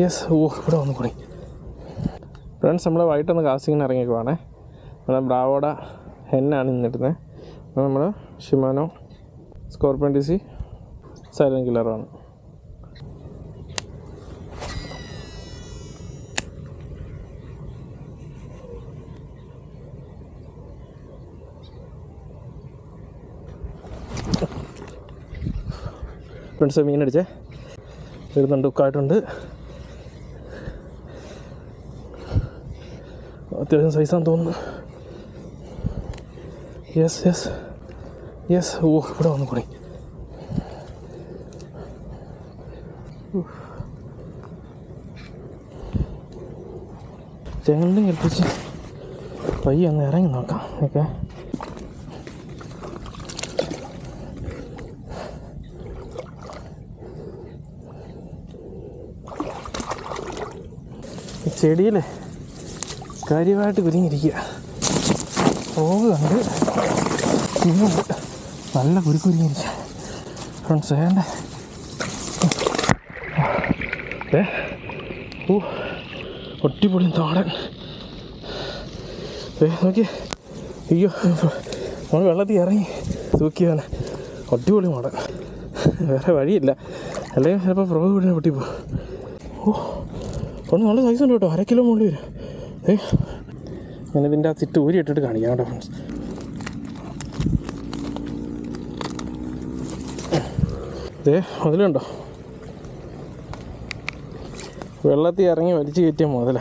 Yes ഓ ഇവിടെ വന്നു കൂടി ഫ്രണ്ട്സ് നമ്മൾ വൈകിട്ടൊന്ന് കാസിങ്ങിന് ഇറങ്ങിക്കുവാണേ നമ്മുടെ ബ്രാവോഡ ഹെന്നാണ് നിന്നിരുന്നത് അപ്പോൾ നമ്മൾ ഷിമാനോ സ്കോർപ്പിയൻ ഡി സി സൈലൻ കില്ലറാണ് ഫ്രണ്ട്സ് മീനടിച്ചേ വരുന്നുണ്ട് ഉക്കായിട്ടുണ്ട് അത്യാവശ്യം സൈസാന്ന് തോന്നുന്നു യെസ് യെസ് യെസ് ഓ ഇവിടെ വന്നു കൂടി ചെങ്ങണ്ടും കൽപ്പിച്ച് പയ്യെ ഒന്ന് ഇറങ്ങി നോക്കാം ഓക്കെ ചെടിയിലെ കാര്യമായിട്ട് കുരുങ്ങിയിരിക്കുക. കണ്ട് ഇന്നുണ്ട് നല്ല കുരുക്കുരുങ്ങിയിരിക്കുക ഫ്രണ്ട്സ് വേണ്ട. ഏ? ഓ ഒട്ടിപ്പൊളി തോടൻ ഏ നോക്കി അയ്യോ നമ്മൾ വെള്ളത്തിൽ ഇറങ്ങി തൂക്കിയാണ് ഒട്ടിപ്പൊളി മോടൻ വേറെ വഴിയില്ല. അല്ലെങ്കിൽ ചിലപ്പോൾ പ്രോ പൊട്ടിപ്പോ ഓ ഒന്ന് നല്ല സൈസ് ഉണ്ട് കേട്ടോ അര കിലോ മുകളിൽ വരും. ഏ? ഞാൻ ഇതിന്റെ ആ സിറ്റ് ഊരി ഇട്ടിട്ട് കാണിക്കാം കേട്ടോ ഫ്രണ്ട്സ് ഇതേ മുതലുണ്ടോ വെള്ളത്തിൽ ഇറങ്ങി വലിച്ചു കയറ്റിയ മുതല.